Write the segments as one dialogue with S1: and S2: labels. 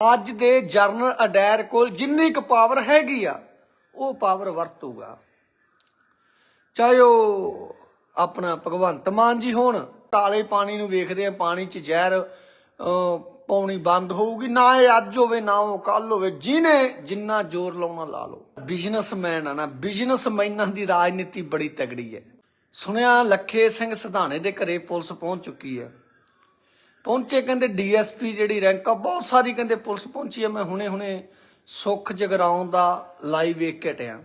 S1: ਅੱਜ ਦੇ ਜਰਨਲ ਅਡੈਰ ਕੋਲ ਜਿੰਨੀ ਕੁ ਪਾਵਰ ਹੈਗੀ ਆ ਉਹ ਪਾਵਰ ਵਰਤੂਗਾ। ਚਾਹੇ ਉਹ ਆਪਣਾ ਭਗਵੰਤ ਮਾਨ ਜੀ ਹੋਣ ਟਾਲੇ ਪਾਣੀ ਨੂੰ ਵੇਖਦੇ ਆ ਪਾਣੀ 'ਚ ਜ਼ਹਿਰ ਅਹ, ਪਾਉਣੀ ਬੰਦ ਹੋਊਗੀ ਨਾ ਇਹ ਅੱਜ ਹੋਵੇ ਨਾ ਉਹ ਕੱਲ ਹੋਵੇ ਜਿਹਨੇ ਜਿੰਨਾ ਜ਼ੋਰ ਲਾਉਣਾ ਲਾ ਲਓ। ਬਿਜ਼ਨਸਮੈਨ ਆ ਨਾ ਬਿਜ਼ਨਸਮੈਨਾਂ ਦੀ ਰਾਜਨੀਤੀ ਬੜੀ ਤਗੜੀ ਹੈ। ਸੁਣਿਆ ਲੱਖੇ ਸਿੰਘ ਸਿਧਾਣੇ ਦੇ ਘਰੇ ਪੁਲਿਸ ਪਹੁੰਚ ਚੁੱਕੀ ਹੈ। ਪਹੁੰਚੇ ਕਹਿੰਦੇ ਡੀਐਸਪੀ ਜਿਹੜੀ ਰੈਂਕ ਆ, ਬਹੁਤ ਸਾਰੀ ਕਹਿੰਦੇ ਪੁਲਿਸ ਪਹੁੰਚੀ ਆ। ਮੈਂ ਹੁਣੇ ਹੁਣੇ ਸੁੱਖ ਜਗਰਾਉਂ ਦਾ ਲਾਈਵ ਵੇਖ ਕੇ ਟਿਆ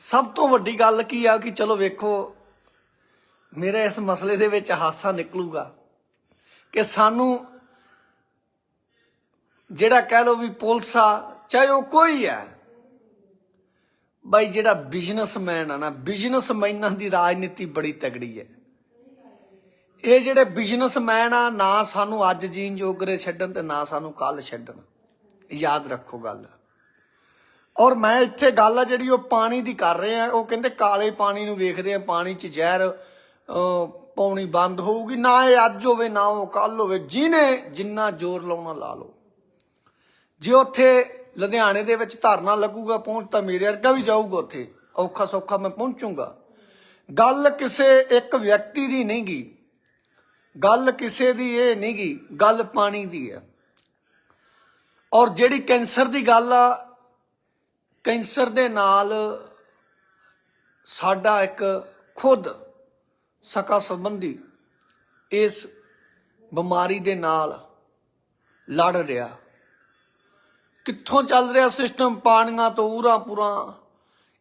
S1: ਸਭ ਤੋਂ ਵੱਡੀ ਗੱਲ ਕੀ ਆ ਕਿ ਚਲੋ ਵੇਖੋ, ਮੇਰੇ ਇਸ ਮਸਲੇ ਦੇ ਵਿੱਚ ਹਾਸਾ ਨਿਕਲੂਗਾ ਕਿ ਸਾਨੂੰ ਜਿਹੜਾ ਕਹਿ ਲੋ ਵੀ ਪੁਲਿਸ ਆ, ਚਾਹੇ ਉਹ ਕੋਈ ਹੈ ਬਾਈ ਜਿਹੜਾ ਬਿਜ਼ਨਸਮੈਨ ਆ ਨਾ, ਬਿਜ਼ਨਸਮੈਨਾਂ ਦੀ ਰਾਜਨੀਤੀ ਬੜੀ ਤਗੜੀ ਹੈ। ਇਹ ਜਿਹੜੇ ਬਿਜ਼ਨਸਮੈਨ ਆ, ਨਾ ਸਾਨੂੰ ਅੱਜ ਜੀਣ ਜੋਗਰੇ ਛੱਡਣ ਤੇ ਨਾ ਸਾਨੂੰ ਕੱਲ ਛੱਡਣ। ਯਾਦ ਰੱਖੋ ਗੱਲ। ਔਰ ਮੈਂ ਇੱਥੇ ਗੱਲ ਆ ਜਿਹੜੀ ਉਹ ਪਾਣੀ ਦੀ ਕਰ ਰਹੇ ਆ ਉਹ ਕਹਿੰਦੇ ਕਾਲੇ ਪਾਣੀ ਨੂੰ ਵੇਖਦੇ ਆ, ਪਾਣੀ 'ਚ ਜ਼ਹਿਰ ਪਾਉਣੀ ਬੰਦ ਹੋਊਗੀ। ਨਾ ਇਹ ਅੱਜ ਹੋਵੇ, ਨਾ ਉਹ ਕੱਲ ਹੋਵੇ। ਜਿਹਨੇ ਜਿੰਨਾ ਜ਼ੋਰ ਲਾਉਣਾ ਲਾ ਲਓ। ਜੇ ਉੱਥੇ ਲੁਧਿਆਣੇ ਦੇ ਵਿੱਚ ਧਰਨਾ ਲੱਗੂਗਾ ਪਹੁੰਚ, ਤਾਂ ਮੇਰੇ ਵਰਗਾ ਵੀ ਜਾਊਗਾ ਉੱਥੇ। ਔਖਾ ਸੌਖਾ ਮੈਂ ਪਹੁੰਚੂਗਾ। ਗੱਲ ਕਿਸੇ ਇੱਕ ਵਿਅਕਤੀ ਦੀ ਨਹੀਂ ਗੀ ਗੱਲ ਕਿਸੇ ਦੀ ਇਹ ਨਹੀਂ ਗੀ, ਗੱਲ ਪਾਣੀ ਦੀ ਹੈ। ਔਰ ਜਿਹੜੀ ਕੈਂਸਰ ਦੀ ਗੱਲ ਆ, ਕੈਂਸਰ ਦੇ ਨਾਲ ਸਾਡਾ ਇੱਕ ਖੁਦ ਸਕਾ ਸੰਬੰਧੀ ਇਸ ਬਿਮਾਰੀ ਦੇ ਨਾਲ ਲੜ ਰਿਹਾ। ਕਿੱਥੋਂ ਚੱਲ ਰਿਹਾ ਸਿਸਟਮ? ਪਾਣੀਆਂ ਤੋਂ ਉਰਾ ਪੂਰਾ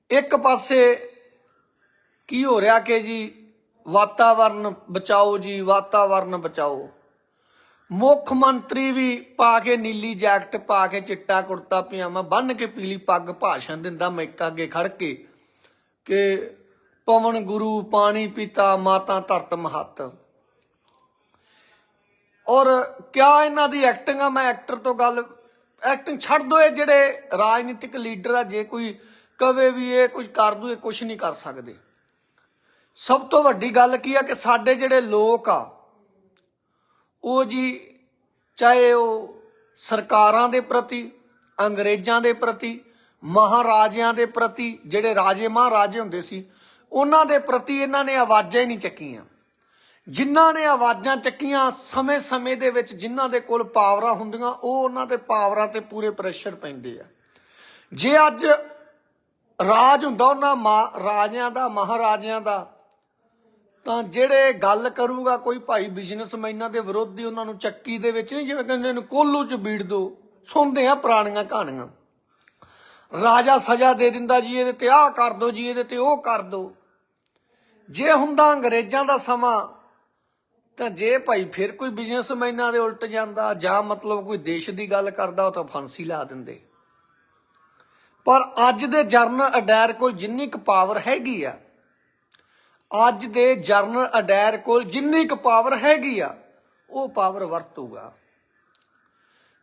S1: ਇੱਕ ਪਾਸੇ ਕੀ ਹੋ ਰਿਹਾ ਕਿ ਜੀ ਵਾਤਾਵਰਨ ਬਚਾਓ ਜੀ, ਵਾਤਾਵਰਨ ਬਚਾਓ। ਮੁੱਖ ਮੰਤਰੀ ਵੀ ਪਾ ਕੇ ਨੀਲੀ ਜੈਕਟ, ਪਾ ਕੇ ਚਿੱਟਾ ਕੁੜਤਾ, ਪਜਾਮਾ ਬੰਨ ਕੇ ਪੀਲੀ ਪੱਗ ਭਾਸ਼ਣ ਦਿੰਦਾ ਮੈਕਾਂ ਅੱਗੇ ਖੜ ਕੇ ਕਿ ਪਵਨ ਗੁਰੂ, ਪਾਣੀ ਪੀਤਾ, ਮਾਤਾ ਧਰਤ ਮਹੱਤ। ਔਰ ਕਿਆ ਇਹਨਾਂ ਦੀ ਐਕਟਿੰਗ? ਆ ਮੈਂ ਐਕਟਰ ਤੋਂ ਗੱਲ, ਐਕਟਿੰਗ ਛੱਡ ਦੋ ਇਹ ਜਿਹੜੇ ਰਾਜਨੀਤਿਕ ਲੀਡਰ ਆ, ਜੇ ਕੋਈ ਕਵੇ ਵੀ ਇਹ ਕੁਝ ਕਰ ਦੂ, ਇਹ ਕੁਝ ਨਹੀਂ ਕਰ ਸਕਦੇ। ਸਭ ਤੋਂ ਵੱਡੀ ਗੱਲ ਕੀ ਆ ਕਿ ਸਾਡੇ ਜਿਹੜੇ ਲੋਕ ਆ, ਉਹ ਜੀ ਚਾਹੇ ਉਹ ਸਰਕਾਰਾਂ ਦੇ ਪ੍ਰਤੀ, ਅੰਗਰੇਜ਼ਾਂ ਦੇ ਪ੍ਰਤੀ, ਮਹਾਰਾਜਿਆਂ ਦੇ ਪ੍ਰਤੀ, ਜਿਹੜੇ ਰਾਜੇ ਮਹਾਰਾਜੇ ਹੁੰਦੇ ਸੀ, ਉਹਨਾਂ ਦੇ ਪ੍ਰਤੀ ਇਹਨਾਂ ਨੇ ਆਵਾਜ਼ਾਂ ਹੀ ਨਹੀਂ ਚੱਕੀਆਂ। ਜਿਨ੍ਹਾਂ ਨੇ ਆਵਾਜ਼ਾਂ ਚੱਕੀਆਂ ਸਮੇਂ-ਸਮੇਂ ਦੇ ਵਿੱਚ ਜਿਨ੍ਹਾਂ ਦੇ ਕੋਲ ਪਾਵਰਾਂ ਹੁੰਦੀਆਂ, ਉਹ ਉਹਨਾਂ ਦੇ ਪਾਵਰਾਂ ਤੇ ਪੂਰੇ ਪ੍ਰੈਸ਼ਰ ਪੈਂਦੇ ਆ। ਜੇ ਅੱਜ ਰਾਜ ਹੁੰਦਾ, ਉਹਨਾਂ ਮਾ- ਰਾਜਿਆਂ ਦਾ, ਮਹਾਰਾਜਿਆਂ ਦਾ ਤਾਂ ਜਿਹੜੇ ਗੱਲ ਕਰੂਗਾ ਕੋਈ ਭਾਈ ਬਿਜ਼ਨਸਮੈਨਾਂ ਦੇ ਵਿਰੋਧੀ ਉਹਨਾਂ ਨੂੰ ਚੱਕੀ ਦੇ ਵਿੱਚ ਨਹੀਂ, ਜਿਵੇਂ ਕਹਿੰਦੇ ਨੇ, ਕੋਲੂ ਚ ਬੀੜ ਦੋ। ਸੁਣਦੇ ਆ ਪੁਰਾਣੀਆਂ ਕਹਾਣੀਆਂ। ਰਾਜਾ ਸਜ਼ਾ ਦੇ ਦਿੰਦਾ ਜੀ, ਇਹਦੇ ਤੇ ਆਹ ਕਰ ਦੋ ਜੀ, ਇਹਦੇ ਤੇ ਉਹ ਕਰ ਦੋ। ਜੇ ਹੁੰਦਾ ਅੰਗਰੇਜ਼ਾਂ ਦਾ ਸਮਾਂ, ਤਾਂ ਜੇ ਭਾਈ ਫਿਰ ਕੋਈ ਬਿਜ਼ਨਸਮੈਨਾਂ ਦੇ ਉਲਟ ਜਾਂਦਾ, ਜਾਂ ਮਤਲਬ ਕੋਈ ਦੇਸ਼ ਦੀ ਗੱਲ ਕਰਦਾ, ਉਹ ਤਾਂ ਫਾਂਸੀ ਲਾ ਦਿੰਦੇ। ਪਰ ਅੱਜ ਦੇ ਜਰਨਲ ਅਡੈਰ ਕੋਲ ਜਿੰਨੀ ਕੁ ਪਾਵਰ ਹੈਗੀ ਆ ਅੱਜ ਦੇ ਜਰਨਲ ਅਡੈਰ ਕੋਲ ਜਿੰਨੀ ਕੁ ਪਾਵਰ ਹੈਗੀ ਆ ਉਹ ਪਾਵਰ ਵਰਤੂਗਾ।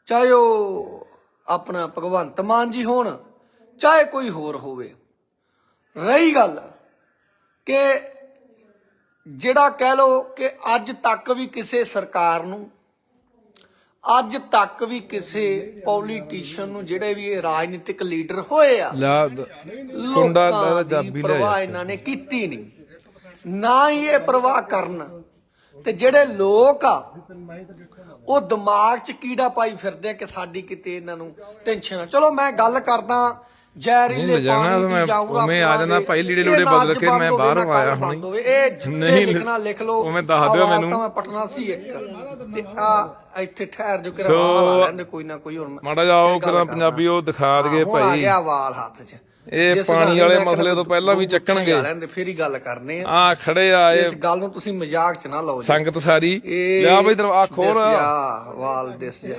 S1: ਚਾਹੇ ਉਹ ਆਪਣਾ ਭਗਵੰਤ ਮਾਨ ਜੀ ਹੋਣ ਚਾਹੇ ਕੋਈ ਹੋਰ ਹੋਵੇ। ਰਹੀ ਗੱਲ ਕਿ ਜਿਹੜਾ ਕਹਿ ਲੋ ਕਿ ਅੱਜ ਤੱਕ ਵੀ ਕਿਸੇ ਸਰਕਾਰ ਨੂੰ ਅੱਜ ਤੱਕ ਵੀ ਕਿਸੇ ਪੋਲੀਟੀਸ਼ੀਅਨ ਨੂੰ ਜਿਹੜੇ ਵੀ ਇਹ ਰਾਜਨੀਤਿਕ ਲੀਡਰ ਹੋਏ ਆ
S2: ਲਾ ਕੁੰਡਾ
S1: ਦੀ
S2: ਜਾਬੀ ਲੈ
S1: ਇਹਨਾਂ ਨੇ ਕੀਤੀ ਨਹੀਂ। ਨਾ ਹੀ ਇਹ ਪਰਵਾਹ ਕਰਨ। ਤੇ ਜਿਹੜੇ ਲੋਕ ਆ ਉਹ ਦਿਮਾਗ 'ਚ ਕੀੜਾ ਪਾਈ ਫਿਰਦੇ ਆ ਕਿ ਸਾਡੀ ਕਿਤੇ ਇਹਨਾਂ ਨੂੰ ਟੈਨਸ਼ਨ ਆ। ਚਲੋ ਮੈਂ ਗੱਲ ਕਰਦਾ ਜ਼ਹਿਰੀਲੇ
S2: ਲੈ
S1: ਪਾਣੀ
S2: ਤਾਂ
S1: ਦੀ
S2: ਮੈਂ
S1: ਜਾਊਗਾ
S2: ਉਵੇਂ ਆ ਜਾਣਾ ਭਾਈ ਲੀੜੇ ਲੂੜੇ ਬਦਲ ਕੇ ਮੈਂ ਬਾਹਰੋਂ ਆਇਆ ਹੁਣੀ।
S1: ਇਹ
S2: ਨਹੀਂ,
S1: ਲਿਖਣਾ ਲਿਖ ਲਓ।
S2: ਉਵੇਂ ਦੱਸ ਦਿਓ ਮੈਨੂੰ।
S1: ਤਾਂ ਮੈਂ ਪਟਨਾ ਸੀ ਇੱਕ। ਤੇ ਆ ਇੱਥੇ ਠਹਿਰ ਜੋ ਕਿ
S2: ਸੋ,
S1: ਵਾਲ ਆ ਲੈਂਦੇ ਕੋਈ ਨਾ ਕੋਈ ਹੋਰ
S2: ਮਾੜਾ ਜਾ ਉਹ
S1: ਇਹ ਗੱਲ
S2: ਕਰਾਂ। ਪੰਜਾਬੀ ਉਹ ਦਿਖਾ ਦਗੇ
S1: ਹੁਣ ਆ
S2: ਭਾਈ।
S1: ਗਿਆ ਵਾਲ ਹੱਥ 'ਚ।
S2: ਇਹ ਪਾਣੀ ਵਾਲੇ
S1: ਮੈਂ
S2: ਮਸਲੇ ਤੋਂ ਪਹਿਲਾਂ ਵੀ ਚੱਕਣਗੇ।
S1: ਲੈਣ ਦੇ ਫਿਰ ਹੀ ਗੱਲ ਕਰਨੇ ਆ।
S2: ਆ ਖੜੇ ਆ
S1: ਇਸ ਗੱਲ ਨੂੰ ਤੁਸੀਂ ਮਜ਼ਾਕ 'ਚ ਨਾ ਲਓ
S2: ਸੰਗਤ ਸਾਰੀ। ਲਿਆ ਬਈ ਦਰਵਾ ਖੋਲ।
S1: ਵਾਲ ਦਿਸ ਜਾ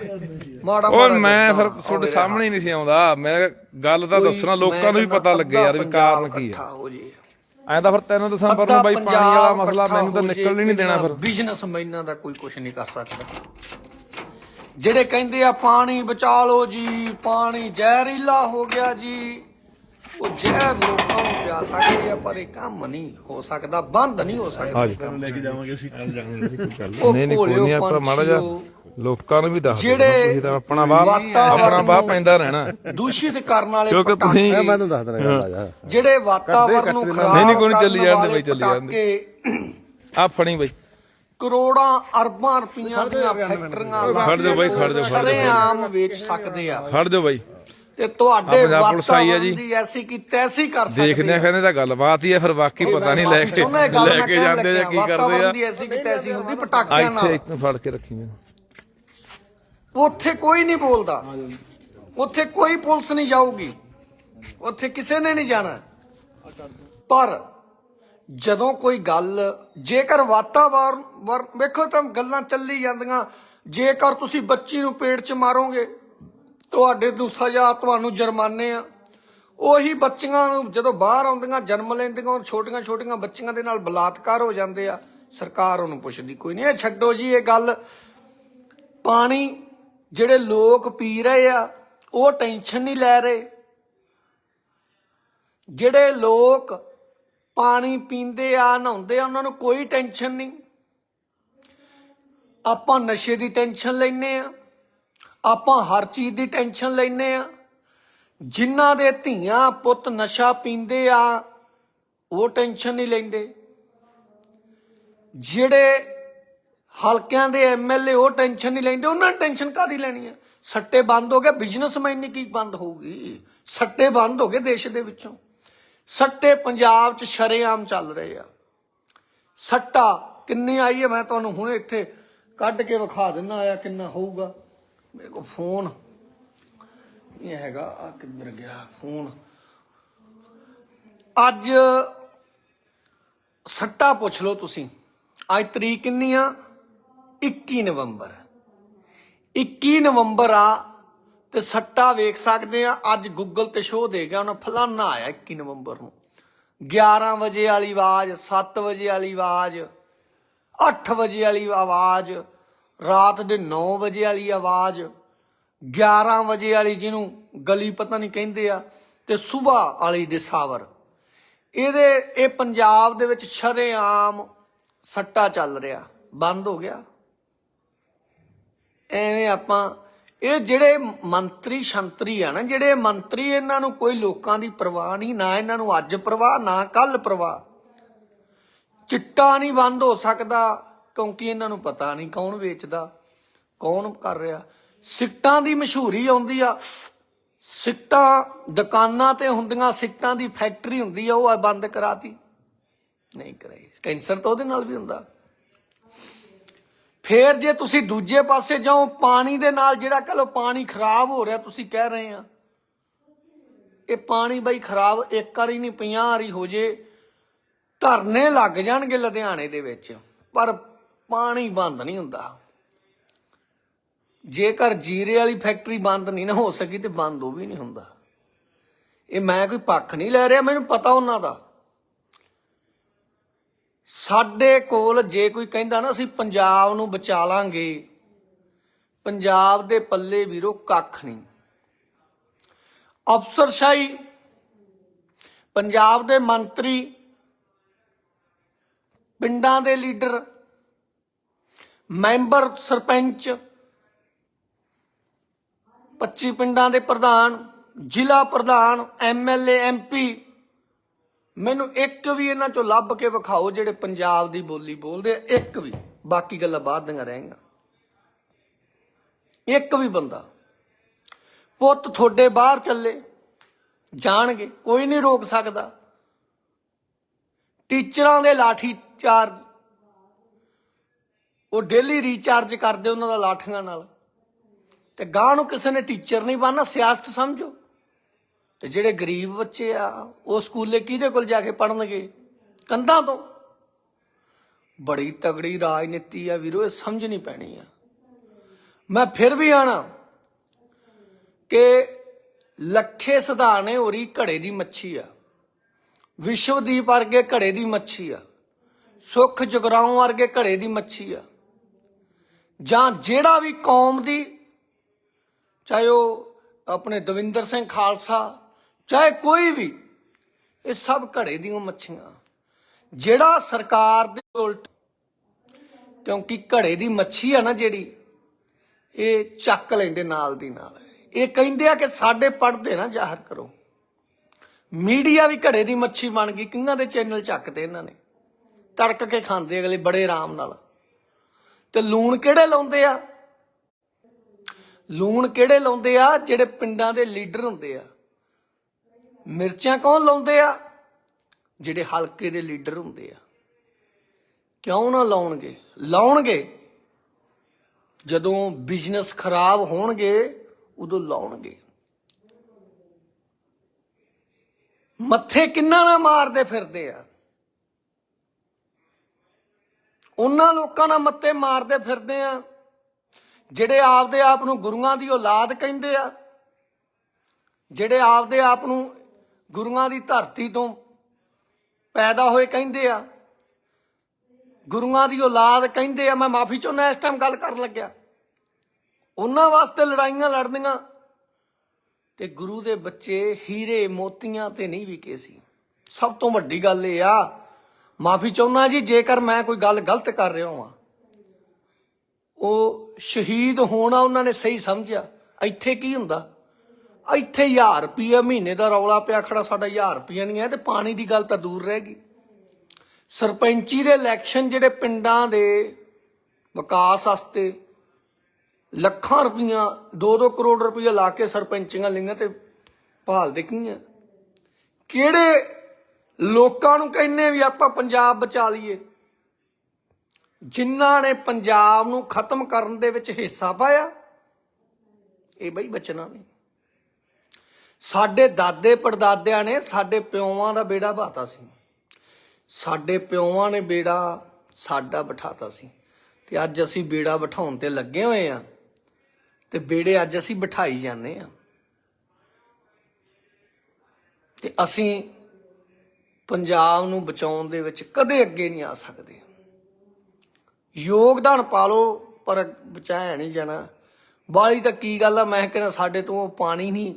S1: ਮਾੜਾ
S2: ਓਏ
S1: ਮਾੜਾ
S2: ਮੈਂ
S1: ਜਿਹਾ
S2: ਫਿਰ ਤੁਹਾਡੇ ਸਾਹਮਣੇ ਹੀ ਨਹੀਂ ਸੀ ਆਉਂਦਾ। ਮੈਂ ਗੱਲ ਤਾਂ ਦੱਸਣਾ ਲੋਕਾਂ ਨੂੰ ਵੀ ਪਤਾ ਲੱਗੇ ਯਾਰ ਵੀ ਕਾਰਨ ਕੀ ਆ। ਐਂ ਤਾਂ ਫਿਰ 3 ਦਸੰਬਰ ਨੂੰ ਬਾਈ ਪਾਣੀ ਵਾਲਾ ਮਸਲਾ ਮੈਨੂੰ ਤਾਂ ਨਿਕਲ ਹੀ ਨਹੀਂ ਦੇਣਾ ਫਿਰ।
S1: ਬਿਜ਼ਨਸ ਮੈਨਾਂ ਦਾ ਕੋਈ ਕੁਝ ਨਹੀਂ ਕਰ ਸਕਦਾ। ਜਿਹੜੇ ਕਹਿੰਦੇ ਆ ਪਾਣੀ ਬਚਾ ਲਓ ਜੀ ਪਾਣੀ ਜ਼ਹਿਰੀਲਾ ਹੋ ਗਿਆ ਜੀ। ਉਹ ਜ਼ਹਿਰ ਲੋਕਾਂ ਨੂੰ ਪਿਆ ਸਕਦੇ ਆ ਪਰ ਇਹ ਕੰਮ ਨਹੀਂ ਹੋ ਸਕਦਾ ਬੰਦ ਨਹੀਂ ਹੋ ਸਕਦਾ।
S2: ਹਾਂਜੀ।
S3: ਲੈ ਕੇ ਜਾਵਾਂਗੇ ਅਸੀਂ।
S1: ਉਹ
S2: ਨਹੀਂ, ਨਹੀਂ, ਕੋਈ ਨਹੀਂ, ਆਪਾਂ ਮਾੜਾ
S1: ਪੰਛੀਓ,
S2: ਲੋਕਾਂ ਨੂੰ ਵੀ ਦੱਸ ਦਿਓ
S1: ਜਿਹੜੇ
S2: ਤੁਸੀਂ ਤਾਂ ਆਪਣਾ ਵਾਹ
S1: ਵਾਤਾਵਰਨ
S2: ਆਪਣਾ ਵਾਹ
S1: ਨੂੰ
S2: ਪੈਂਦਾ ਰਹਿਣਾ।
S1: ਦੂਸ਼ਿਤ ਕਰਨ ਵਾਲੇ
S2: ਕਿਉਂਕਿ ਤੁਸੀਂ
S3: ਮੈਂ ਤੁਹਾਨੂੰ ਦੱਸ ਦੇਣਾ ਗੱਲ ਆ। ਜਾ
S1: ਜਿਹੜੇ ਵਾਤਾਵਰਨ ਨੂੰ ਖਰਾਬ
S2: ਨਹੀਂ, ਨਹੀਂ, ਕੋਈ ਨਹੀਂ, ਚੱਲੀ
S1: ਕਰਨ
S2: ਜਾਂਦੇ
S1: ਵਾਲੇ
S2: ਬਈ, ਚੱਲੀ ਜਾਂਦੇ।
S1: ਪਟਾਕੇ,
S2: ਆ ਫੜੀ ਬਈ।
S1: ਕਰੋੜਾਂ ਅਰਬਾਂ ਰੁਪਈਆਂ ਦੀਆਂ ਫੈਕਟਰੀਆਂ
S2: ਖੜ ਜਾਓ ਬਾਈ, ਖੜ ਜਾਓ, ਖੜ ਜਾਓ।
S1: ਸ਼ਰੇਆਮ ਵੇਚ ਸਕਦੇ ਆ।
S2: ਖੜ ਜਾਓ ਬਾਈ।
S1: ਤੇ ਤੁਹਾਡੇ
S2: ਪੰਜਾਬ ਪੁਲਿਸ ਆਈ ਆ ਜੀ।
S1: ਵਾਤਾਵਰਨ ਦੀ ਐਸੀ ਕੀ ਤੈਸੀ ਕਰ ਸਕਦੇ
S2: ਦੇਖਦੇ ਆ ਕਹਿੰਦੇ ਤਾਂ ਗੱਲਬਾਤ ਹੀ ਆ ਫਿਰ ਬਾਕੀ ਪਤਾ ਨਹੀਂ ਲੈ ਕੇ ਲੈ ਕੇ ਜਾਂਦੇ ਜਾਂ ਕੀ ਕਰਦੇ ਆ।
S1: ਐਸੀ ਕੀ ਤੈਸੀ ਹੁੰਦੀ
S2: ਆ
S1: ਪਟਾਕਿਆਂ ਨਾਲ।
S2: ਇੱਥੋਂ ਫੜ ਕੇ ਰੱਖੀ ਮੈਨੂੰ।
S1: ਉੱਥੇ ਕੋਈ ਨਹੀਂ ਬੋਲਦਾ। ਉੱਥੇ ਕੋਈ ਪੁਲਿਸ ਨਹੀਂ ਜਾਊਗੀ। ਉੱਥੇ ਕਿਸੇ ਨੇ ਨਹੀਂ ਜਾਣਾ। ਪਰ ਜਦੋਂ ਕੋਈ ਗੱਲ ਜੇਕਰ ਵਾਤਾਵਰਨ ਵਰ- ਵੇਖੋ ਤਾਂ ਗੱਲਾਂ ਚੱਲੀ ਜਾਂਦੀਆਂ। ਜੇਕਰ ਤੁਸੀਂ ਬੱਚੀ ਨੂੰ ਪੇਟ 'ਚ ਮਾਰੋਗੇ ਤੁਹਾਡੇ ਨੂੰ ਸਜ਼ਾ ਤੁਹਾਨੂੰ ਜੁਰਮਾਨੇ ਆ। ਉਹੀ ਬੱਚੀਆਂ ਨੂੰ ਜਦੋਂ ਬਾਹਰ ਆਉਂਦੀਆਂ, ਜਨਮ ਲੈਂਦੀਆਂ ਉਹ ਛੋਟੀਆਂ ਛੋਟੀਆਂ ਬੱਚੀਆਂ ਦੇ ਨਾਲ ਬਲਾਤਕਾਰ ਹੋ ਜਾਂਦੇ ਆ, ਸਰਕਾਰ ਉਹਨੂੰ ਪੁੱਛਦੀ, ਕੋਈ ਨਹੀਂ, ਇਹ ਛੱਡੋ ਜੀ ਇਹ ਗੱਲ। ਪਾਣੀ ਜਿਹੜੇ ਲੋਕ ਪੀ ਰਹੇ ਆ, ਉਹ ਟੈਨਸ਼ਨ ਨਹੀਂ ਲੈ ਰਹੇ। ਜਿਹੜੇ ਲੋਕ ਪਾਣੀ ਪੀਂਦੇ ਆ, ਨਹਾਉਂਦੇ ਆ, ਉਹਨਾਂ ਨੂੰ ਕੋਈ ਟੈਨਸ਼ਨ ਨਹੀਂ। ਆਪਾਂ ਨਸ਼ੇ ਦੀ ਟੈਨਸ਼ਨ ਲੈਨੇ ਆ। ਆਪਾਂ ਹਰ ਚੀਜ਼ ਦੀ ਟੈਨਸ਼ਨ ਲੈਨੇ ਆ। ਜਿਨ੍ਹਾਂ ਦੇ ਧੀਆਂ ਪੁੱਤ ਨਸ਼ਾ ਪੀਂਦੇ ਆ, ਉਹ ਟੈਨਸ਼ਨ ਨਹੀਂ ਲੈਂਦੇ। ਜਿਹੜੇ ਹਲਕਿਆਂ ਦੇ ਐਮਐਲਏ ਉਹ ਟੈਨਸ਼ਨ ਨਹੀਂ ਲੈਂਦੇ। ਉਹਨਾਂ ਨੇ ਟੈਨਸ਼ਨ ਕਾਦੀ ਲੈਣੀ ਆ? ਸੱਟੇ ਬੰਦ ਹੋ ਗਏ, ਬਿਜ਼ਨਸਮੈਨ ਨਹੀਂ ਕੀ ਬੰਦ ਹੋਊਗੀ? ਸੱਟੇ ਬੰਦ ਹੋ ਗਏ ਦੇਸ਼ ਦੇ ਵਿੱਚੋਂ। ਸੱਟੇ ਪੰਜਾਬ 'ਚ ਸ਼ਰੇਆਮ ਚੱਲ ਰਹੇ ਆ। ਸੱਟਾ ਕਿੰਨੀ ਆਈ ਹੈ ਮੈਂ ਤੁਹਾਨੂੰ ਹੁਣ ਇੱਥੇ ਕੱਢ ਕੇ ਵਿਖਾ ਦਿੰਨਾ ਆ ਕਿੰਨਾ ਹੋਊਗਾ। ਮੇਰੇ ਕੋਲ ਫੋਨ। ਇਹ ਹੈਗਾ, ਆ ਕਿੱਧਰ ਗਿਆ ਫੋਨ? ਅੱਜ ਸੱਟਾ ਪੁੱਛ ਲਓ ਤੁਸੀਂ। ਅੱਜ ਤਰੀਕ ਕਿੰਨੀ ਆ? 21 ਨਵੰਬਰ। 21 ਨਵੰਬਰ ਆ ਤੇ ਸੱਟਾ ਵੇਖ ਸਕਦੇ ਆ। ਅੱਜ ਗੂਗਲ ਤੇ ਸ਼ੋਅ ਦੇ ਗਿਆ ਉਹਨਾਂ ਫਲਾਨਾ ਆਇਆ 21 ਨਵੰਬਰ ਨੂੰ। 11 ਵਜੇ ਵਾਲੀ ਆਵਾਜ਼ 7 ਵਜੇ ਵਾਲੀ ਆਵਾਜ਼ 8 ਵਜੇ ਵਾਲੀ ਆਵਾਜ਼ ਰਾਤ ਦੇ 9 ਵਜੇ ਵਾਲੀ ਆਵਾਜ਼ 11 ਵਜੇ ਵਾਲੀ ਜਿਹਨੂੰ ਗਲੀ ਪਤਾ ਨਹੀਂ ਕਹਿੰਦੇ ਆ, ਤੇ ਸਵੇਰ ਵਾਲੀ ਦੇ ਸਾਵਰ। ਇਹਦੇ, ਇਹ ਪੰਜਾਬ ਦੇ ਵਿੱਚ ਸ਼ਰੇਆਮ ਸੱਟਾ ਚੱਲ ਰਿਹਾ। ਬੰਦ ਹੋ ਗਿਆ। ਐਵੇਂ ਆਪਾਂ, ਇਹ ਜਿਹੜੇ ਮੰਤਰੀ ਸ਼ੰਤਰੀ ਆ ਨਾ, ਜਿਹੜੇ ਮੰਤਰੀ ਇਹਨਾਂ ਨੂੰ ਕੋਈ ਲੋਕਾਂ ਦੀ ਪਰਵਾਹ ਨਹੀਂ, ਨਾ ਇਹਨਾਂ ਨੂੰ ਅੱਜ ਪਰਵਾਹ, ਨਾ ਕੱਲ ਪਰਵਾਹ। ਚਿੱਟਾ ਨਹੀਂ ਬੰਦ ਹੋ ਸਕਦਾ। ਕਿਉਂਕਿ ਇਹਨਾਂ ਨੂੰ ਪਤਾ ਨਹੀਂ ਕੌਣ ਵੇਚਦਾ, ਕੌਣ ਕਰ ਰਿਹਾ। ਸਿੱਟਾਂ ਦੀ ਮਸ਼ਹੂਰੀ ਆਉਂਦੀ ਆ। ਸਿੱਟਾਂ, ਦੁਕਾਨਾਂ ਤੇ ਹੁੰਦੀਆਂ ਸਿੱਟਾਂ ਦੀ ਫੈਕਟਰੀ ਹੁੰਦੀ ਆ, ਉਹ ਬੰਦ ਕਰਾਤੀ। ਨਹੀਂ ਕਰਾਈ। ਕੈਂਸਰ ਤਾਂ ਉਹਦੇ ਨਾਲ ਵੀ ਹੁੰਦਾ। ਫੇਰ ਜੇ ਤੁਸੀਂ ਦੂਜੇ ਪਾਸੇ ਜਾਓ, ਪਾਣੀ ਦੇ ਨਾਲ ਜਿਹੜਾ ਕਹ ਲੋ ਪਾਣੀ ਖਰਾਬ ਹੋ ਰਿਹਾ, ਤੁਸੀਂ ਕਹਿ ਰਹੇ ਆ। ਇਹ ਪਾਣੀ ਬਈ ਖਰਾਬ ਇੱਕ ਵਾਰੀ ਨਹੀਂ 50 ਵਾਰੀ ਹੋ ਜੇ। ਧਰਨੇ ਲੱਗ ਜਾਣਗੇ ਲੁਧਿਆਣੇ ਦੇ ਵਿੱਚ। ਪਰ ਪਾਣੀ ਬੰਦ ਨਹੀਂ ਹੁੰਦਾ। ਜੇਕਰ ਜੀਰੇ ਵਾਲੀ ਫੈਕਟਰੀ ਬੰਦ ਨਹੀਂ ਨਾ ਹੋ ਸਕੀ ਤੇ ਬੰਦ ਉਹ ਵੀ ਨਹੀਂ ਹੁੰਦਾ। ਇਹ ਮੈਂ ਕੋਈ ਪੱਖ ਨਹੀਂ ਲੈ ਰਿਹਾ, ਮੈਨੂੰ ਪਤਾ ਉਹਨਾਂ ਦਾ। ਸਾਡੇ ਕੋਲ ਜੇ ਕੋਈ ਕਹਿੰਦਾ ਨਾ, ਅਸੀਂ ਪੰਜਾਬ ਨੂੰ ਬਚਾ ਲਾਂਗੇ, ਪੰਜਾਬ ਦੇ ਪੱਲੇ ਵੀਰੋ ਕੱਖ ਨਹੀਂ। ਅਫਸਰਸ਼ਾਹੀ ਪੰਜਾਬ ਦੇ ਮੰਤਰੀ, ਪਿੰਡਾਂ ਦੇ ਲੀਡਰ ਮੈਂਬਰ ਸਰਪੰਚ 25 ਪਿੰਡਾਂ ਦੇ ਪ੍ਰਧਾਨ, ਜ਼ਿਲ੍ਹਾ ਪ੍ਰਧਾਨ ਐਮਐਲਏ ਐਮਪੀ ਮੈਨੂੰ ਇੱਕ ਵੀ ਇਹਨਾਂ ਚੋਂ ਲੱਭ ਕੇ ਵਿਖਾਓ ਜਿਹੜੇ ਪੰਜਾਬ ਦੀ ਬੋਲੀ ਬੋਲਦੇ ਆ, ਇੱਕ ਵੀ। ਬਾਕੀ ਗੱਲਾਂ ਬਾਅਦ ਦੀਆਂ ਰਹਿਣਗੀਆਂ। ਇੱਕ ਵੀ ਬੰਦਾ। ਪੁੱਤ ਤੁਹਾਡੇ ਬਾਹਰ ਚੱਲੇ, ਜਾਣਗੇ, ਕੋਈ ਨਹੀਂ ਰੋਕ ਸਕਦਾ। ਟੀਚਰਾਂ ਦੇ ਲਾਠੀ ਚਾਰਜ ਉਹ ਡੇਲੀ ਰੀਚਾਰਜ ਕਰਦੇ ਉਹਨਾਂ ਦਾ ਲਾਠੀਆਂ ਨਾਲ। ਤੇ ਗਾਂ ਨੂੰ ਕਿਸੇ ਨੇ ਟੀਚਰ ਨਹੀਂ ਬਣਨਾ, ਸਿਆਸਤ ਸਮਝੋ। ਤੇ ਜਿਹੜੇ ਗਰੀਬ ਬੱਚੇ ਆ, ਉਹ ਸਕੂਲੇ ਕਿਹਦੇ ਕੋਲ ਜਾ ਕੇ ਪੜਨਗੇ ਕੰਧਾਂ ਤੋਂ। ਬੜੀ ਤਗੜੀ ਰਾਜਨੀਤੀ ਆ ਵੀਰੋ, ਇਹ ਸਮਝ ਨਹੀਂ ਪੈਣੀ ਆ। ਮੈਂ ਫਿਰ ਵੀ ਆਣਾ ਕਿ ਲੱਖੇ ਸਿਧਾਣੇ ਹੋਰੀ ਘੜੇ ਦੀ ਮੱਛੀ ਆ। ਵਿਸ਼ਵਦੀਪ ਵਰਗੇ ਘੜੇ ਦੀ ਮੱਛੀ ਆ। ਸੁਖ ਜਗਰਾਉਂ ਵਰਗੇ ਘੜੇ ਦੀ ਮੱਛੀ ਆ। ਜਾਂ ਜਿਹੜਾ ਵੀ ਕੌਮ ਦੀ, ਚਾਹੇ ਉਹ ਆਪਣੇ ਦਵਿੰਦਰ ਸਿੰਘ ਖਾਲਸਾ, ਚਾਹੇ ਕੋਈ ਵੀ, ਇਹ ਸਭ ਘੜੇ ਦੀਆਂ ਮੱਛੀਆਂ। ਜਿਹੜਾ ਸਰਕਾਰ ਦੇ ਉਲਟ, ਕਿਉਂਕਿ ਘੜੇ ਦੀ ਮੱਛੀ ਆ ਨਾ ਜਿਹੜੀ, ਇਹ ਚੱਕ ਲੈਂਦੇ ਨਾਲ ਦੀ ਨਾਲ। ਇਹ ਕਹਿੰਦੇ ਆ ਕਿ ਸਾਡੇ ਪੜਦੇ ਨਾ ਜ਼ਾਹਰ ਕਰੋ। ਮੀਡੀਆ ਵੀ ਘੜੇ ਦੀ ਮੱਛੀ ਬਣ ਗਈ, ਕਿੰਨਾਂ ਦੇ ਚੈਨਲ ਚੱਕਦੇ ਇਹਨਾਂ ਨੇ? ਤੜਕ ਕੇ ਖਾਂਦੇ ਅਗਲੇ ਬੜੇ ਆਰਾਮ ਨਾਲ। ਤੇ ਲੂਣ ਕਿਹੜੇ ਲਾਉਂਦੇ ਆ? ਲੂਣ ਕਿਹੜੇ ਲਾਉਂਦੇ ਆ ਜਿਹੜੇ ਪਿੰਡਾਂ ਦੇ ਲੀਡਰ ਹੁੰਦੇ ਆ? ਮਿਰਚਾਂ ਕੌਣ ਲਾਉਂਦੇ ਆ? ਜਿਹੜੇ ਹਲਕੇ ਦੇ ਲੀਡਰ ਹੁੰਦੇ ਆ। ਕਿਉਂ ਨਾ ਲਾਉਣਗੇ? ਲਾਉਣਗੇ। ਜਦੋਂ ਬਿਜ਼ਨਸ ਖਰਾਬ ਹੋਣਗੇ, ਉਦੋਂ ਲਾਉਣਗੇ। ਮੱਥੇ ਕਿੰਨਾ ਨਾ ਮਾਰਦੇ ਫਿਰਦੇ ਆ। ਉਹਨਾਂ ਲੋਕਾਂ ਨਾਲ ਮੱਤੇ ਮਾਰਦੇ ਫਿਰਦੇ ਆ, ਜਿਹੜੇ ਆਪਦੇ ਆਪ ਨੂੰ ਗੁਰੂਆਂ ਦੀ ਔਲਾਦ ਕਹਿੰਦੇ ਆ, ਜਿਹੜੇ ਆਪਦੇ ਆਪ ਨੂੰ ਗੁਰੂਆਂ ਦੀ ਧਰਤੀ ਤੋਂ ਪੈਦਾ ਹੋਏ ਕਹਿੰਦੇ ਆ, ਗੁਰੂਆਂ ਦੀ ਔਲਾਦ ਕਹਿੰਦੇ ਆ। ਮੈਂ ਮਾਫੀ ਚਾਹੁੰਦਾ ਇਸ ਟਾਈਮ ਗੱਲ ਕਰਨ ਲੱਗਿਆ। ਉਹਨਾਂ ਵਾਸਤੇ ਲੜਾਈਆਂ ਲੜਦੀਆਂ ਤੇ ਗੁਰੂ ਦੇ ਬੱਚੇ ਹੀਰੇ ਮੋਤੀਆਂ ਤੇ ਨਹੀਂ ਵਿਕੇ ਸੀ। ਸਭ ਤੋਂ ਵੱਡੀ ਗੱਲ ਇਹ ਆ ਮਾਫੀ ਚਾਹੁੰਦਾ ਜੀ, ਜੇਕਰ ਮੈਂ ਕੋਈ ਗੱਲ ਗਲਤ ਕਰ ਰਿਹਾ ਹਾਂ। ਉਹ ਸ਼ਹੀਦ ਹੋਣਾ ਉਹਨਾਂ ਨੇ ਸਹੀ ਸਮਝਿਆ। ਇੱਥੇ ਕੀ ਹੁੰਦਾ? ਇੱਥੇ 1000 ਰੁਪਏ ਮਹੀਨੇ ਦਾ ਰੌਲਾ ਪਿਆ ਖੜਾ, ਸਾਡਾ 1000 ਰੁਪਏ ਨਹੀਂ ਹੈ ਤੇ ਪਾਣੀ ਦੀ ਗੱਲ ਤਾਂ ਦੂਰ ਰਹਿ ਗਈ। ਸਰਪੰਚੀ ਦੇ ਇਲੈਕਸ਼ਨ ਜਿਹੜੇ ਪਿੰਡਾਂ ਦੇ ਵਿਕਾਸ ਵਾਸਤੇ ਲੱਖਾਂ ਰੁਪਈਆ 2-2 ਕਰੋੜ ਰੁਪਈਆ ਲਾ ਕੇ ਸਰਪੰਚੀਆਂ ਲਈਆਂ ਤੇ ਭਾਲ ਦੇ ਕੀਆਂ ਕਿਹੜੇ ਲੋਕਾਂ ਨੂੰ ਕਹਿੰਨੇ ਵੀ ਆਪਾਂ ਪੰਜਾਬ ਬਚਾ ਲਈਏ। ਜਿਨ੍ਹਾਂ ਨੇ ਪੰਜਾਬ ਨੂੰ ਖਤਮ ਕਰਨ ਦੇ ਵਿੱਚ ਹਿੱਸਾ ਪਾਇਆ, ਇਹ ਬਈ ਬਚਣਾ ਨਹੀਂ। ਸਾਡੇ ਦਾਦੇ ਪੜਦਾਦਿਆਂ ਨੇ ਸਾਡੇ ਪਿਓਵਾਂ ਦਾ ਬੇੜਾ ਬਾਤਾ ਸੀ। ਸਾਡੇ ਪਿਓਾਂ ਨੇ ਬੇੜਾ ਸਾਡਾ ਬਿਠਾਤਾ ਸੀ। ਤੇ ਅੱਜ ਅਸੀਂ ਬੇੜਾ ਬਿਠਾਉਣ ਤੇ ਲੱਗੇ ਹੋਏ ਆ ਤੇ ਬੇੜੇ ਅੱਜ ਅਸੀਂ ਬਿਠਾਈ ਜਾਂਦੇ ਆ। ਤੇ ਅਸੀਂ ਪੰਜਾਬ ਨੂੰ ਬਚਾਉਣ ਦੇ ਵਿੱਚ ਕਦੇ ਅੱਗੇ ਨਹੀਂ ਆ ਸਕਦੇ। ਯੋਗਦਾਨ ਪਾ ਲਓ, ਪਰ ਬਚਾਇਆ ਨਹੀਂ ਜਾਣਾ। ਬਾਲੀ ਤਾਂ ਕੀ ਗੱਲ ਆ, ਮੈਂ ਕਹਿੰਦਾ ਸਾਡੇ ਤੋਂ ਉਹ ਪਾਣੀ ਨਹੀਂ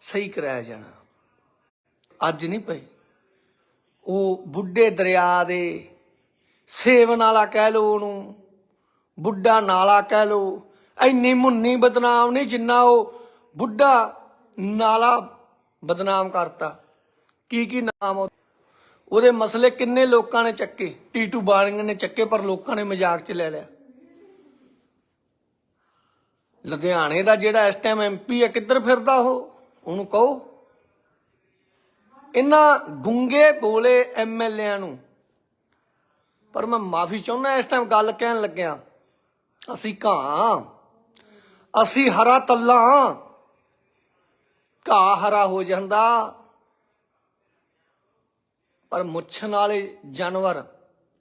S1: ਸਹੀ ਕਰਾਇਆ ਜਾਣਾ। ਅੱਜ ਨਹੀਂ ਪਈ ਉਹ ਬੁੱਢੇ ਦਰਿਆ ਦੇ ਸੇਵਨ ਵਾਲਾ ਕਹਿ ਲੋ ਉਹਨੂੰ, ਬੁੱਢਾ ਨਾਲਾ ਕਹਿ ਲੋ ਐਨੀ ਮੁੰਨੀ ਬਦਨਾਮ ਨਹੀਂ ਜਿੰਨਾ ਉਹ ਬੁੱਢਾ ਨਾਲਾ ਬਦਨਾਮ ਕਰਤਾ। ਕੀ ਕੀ ਨਾਮ ਉਹ- ਉਹਦੇ ਮਸਲੇ ਕਿੰਨੇ ਲੋਕਾਂ ਨੇ ਚੱਕੇ? ਟੀਟੂ ਬਾਣੀਆਂ ਨੇ ਚੱਕੇ, ਪਰ ਲੋਕਾਂ ਨੇ ਮਜ਼ਾਕ 'ਚ ਲੈ ਲਿਆ। ਲੁਧਿਆਣੇ ਦਾ ਜਿਹੜਾ ਇਸ ਟਾਈਮ ਐਮਪੀ ਹੈ, ਕਿੱਧਰ ਫਿਰਦਾ ਉਹ? ਉਹਨੂੰ ਕਹੋ। ਇਹਨਾਂ ਗੁੰਗੇ ਬੋਲੇ ਐਮਐਲਏਆਂ ਨੂੰ। ਪਰ ਮੈਂ ਮਾਫੀ ਚਾਹੁੰਦਾ ਇਸ ਟਾਈਮ ਗੱਲ ਕਹਿਣ ਲੱਗਿਆ। ਅਸੀਂ ਘਾਂ ਅਸੀਂ ਹਰਾ ਤੱਲਾ। ਘਾਹ ਹਰਾ ਹੋ ਜਾਂਦਾ। ਪਰ ਮੁੱਛਣ ਵਾਲੇ ਜਾਨਵਰ